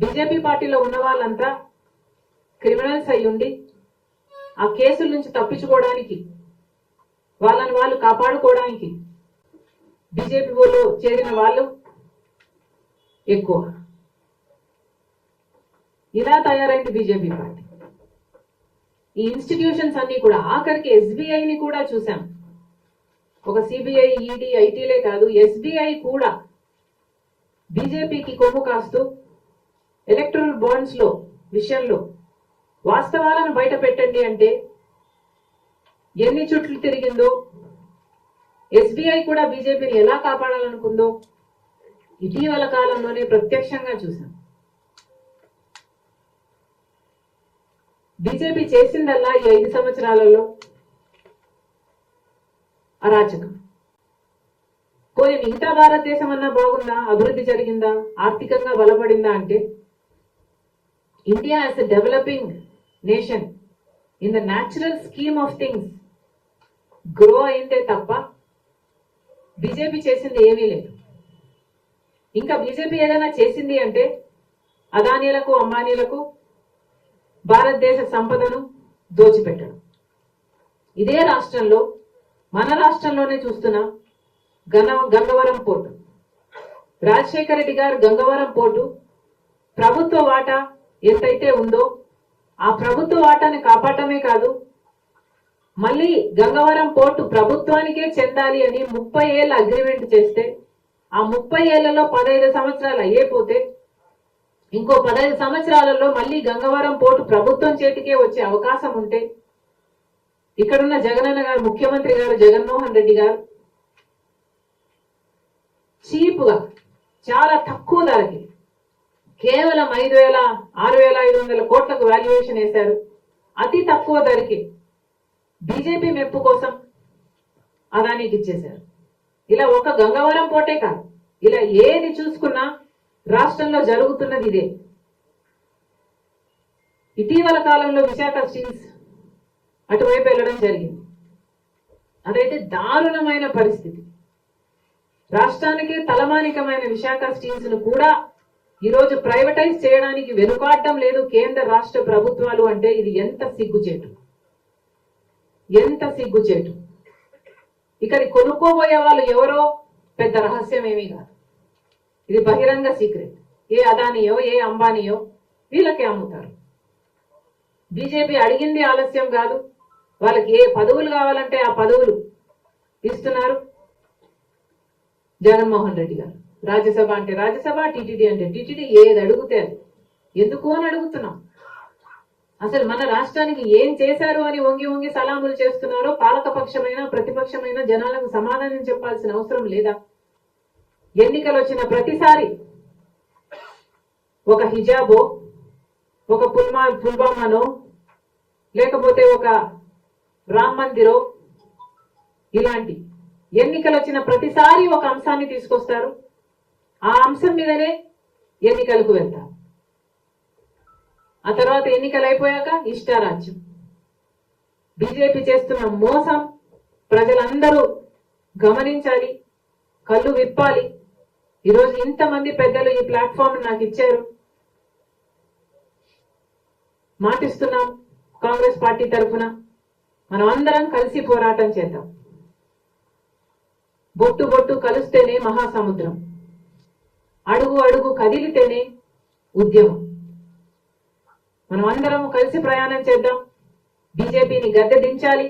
BJP పార్టీలో ఉన్న వాళ్ళంతా క్రిమినల్స్ అయ్యుండి ఆ కేసుల నుంచి తప్పించుకోవడానికి వాళ్ళని వాళ్ళు కాపాడుకోవడానికి బీజేపీ వాళ్ళు చేరిన వాళ్ళు ఎక్కువ. ఇలా తయారైంది బీజేపీ పార్టీ. ఈ ఇన్స్టిట్యూషన్స్ అన్ని కూడా ఆఖరికి ఎస్బీఐని కూడా చూసాం ఒక సిబిఐ ఈడీ ఐటీలే కాదు ఎస్బీఐ కూడా బీజేపీకి కొమ్ము కాస్తూ ఎలక్ట్రల్ బాండ్స్లో విషయంలో వాస్తవాలను బయట పెట్టండి అంటే ఎన్ని చుట్లు తిరిగిందో ఎస్బీఐ కూడా బీజేపీని ఎలా కాపాడాలనుకుందో ఇటీవల కాలంలోనే ప్రత్యక్షంగా చూసాం బీజేపీ చేసిందల్లా ఈ ఐదు సంవత్సరాలలో అరాచకం. పోనీ మిగతా భారతదేశం అన్నా బాగుందా? అభివృద్ధి జరిగిందా? ఆర్థికంగా బలపడిందా అంటే India as a developing nation in the natural scheme of things grow అయిందే తప్ప బీజేపీ చేసింది ఏమీ లేదు. ఇంకా బీజేపీ ఏదైనా చేసింది అంటే అదానీలకు అంబానీలకు భారతదేశ సంపదను దోచిపెట్టడం. ఇదే రాష్ట్రంలో మన రాష్ట్రంలోనే చూస్తున్నాం గన గంగవరం పోర్టు. రాజశేఖర రెడ్డి గారు గంగవరం పోర్టు ప్రభుత్వ వాటా ఎంతైతే ఉందో ఆ ప్రభుత్వ వాటాను కాపాడటమే కాదు మళ్ళీ గంగవరం పోర్టు ప్రభుత్వానికే చెందాలి అని ముప్పై ఏళ్ళ అగ్రిమెంట్ చేస్తే ఆ ముప్పై ఏళ్ళలో పదహైదు సంవత్సరాలు అయ్యేపోతే ఇంకో పదహైదు సంవత్సరాలలో మళ్ళీ గంగవరం పోర్టు ప్రభుత్వం చేతికే వచ్చే అవకాశం ఉంటే ఇక్కడున్న జగనన్న గారు ముఖ్యమంత్రి గారు జగన్మోహన్ రెడ్డి గారు చీపుగా చాలా తక్కువ ధరకి కేవలం ఐదు వేల ఆరు వేల ఐదు వందల కోట్లకు వాల్యుయేషన్ వేశారు. అతి తక్కువ ధరకి బీజేపీ మెప్పు కోసం అదానికి ఇచ్చేశారు. ఇలా ఒక గంగవరం పోటే కాదు. ఇలా ఏది చూసుకున్నా రాష్ట్రంలో జరుగుతున్నది ఇదే. ఇటీవల కాలంలో విశాఖ స్టీల్స్ అటువైపు వెళ్ళడం జరిగింది. అదైతే దారుణమైన పరిస్థితి. రాష్ట్రానికి తలమానికమైన విశాఖ స్టీల్స్ను కూడా ఈరోజు ప్రైవేటైజ్ చేయడానికి వెనుకాడటం లేదు కేంద్ర రాష్ట్ర ప్రభుత్వాలు అంటే ఇది ఎంత సిగ్గుచేటు? ఎంత సిగ్గుచేటు? ఇక్కడ కొనుక్కోబోయే వాళ్ళు ఎవరో పెద్ద రహస్యం ఏమీ కాదు. ఇది బహిరంగ సీక్రెట్. ఏ అదానియో ఏ అంబానీయో వీళ్ళకే అమ్ముతారు. బీజేపీ అడిగింది ఆలస్యం కాదు. వాళ్ళకి ఏ పదవులు కావాలంటే ఆ పదవులు ఇస్తున్నారు జగన్మోహన్ రెడ్డి గారు. రాజ్యసభ అంటే రాజ్యసభ టీటీడీ అంటే టీటీడీ ఏది అడిగితే అది. ఎందుకు అని అడుగుతున్నాం. అసలు మన రాష్ట్రానికి ఏం చేశారు అని వంగి వంగి సలాములు చేస్తున్నారో పాలకపక్షమైన ప్రతిపక్షమైన జనాలకు సమాధానం చెప్పాల్సిన అవసరం లేదా? ఎన్నికలు వచ్చిన ప్రతిసారి ఒక హిజాబో ఒక పుల్మా పుల్వామానో లేకపోతే ఒక రామ్ మందిరో ఇలాంటి ఎన్నికలు వచ్చిన ప్రతిసారి ఒక అంశాన్ని తీసుకొస్తారు. ఆ అంశం మీదనే ఎన్నికలకు వెళ్తారు ఆ తర్వాత ఎన్నికలు అయిపోయాక ఇష్టారాజ్యం. బీజేపీ చేస్తున్న మోసం ప్రజలందరూ గమనించాలి కళ్ళు విప్పాలి. ఈరోజు ఇంతమంది పెద్దలు ఈ ప్లాట్ఫామ్ నాకు ఇచ్చారు. మాటిస్తున్నాం కాంగ్రెస్ పార్టీ తరఫున. మనం అందరం కలిసి పోరాటం చేద్దాం. బొట్టు బొట్టు కలిస్తేనే మహాసముద్రం. అడుగు అడుగు కదిలితేనే ఉద్యమం. మనం అందరం కలిసి ప్రయాణం చేద్దాం. బీజేపీని గద్దె దించాలి.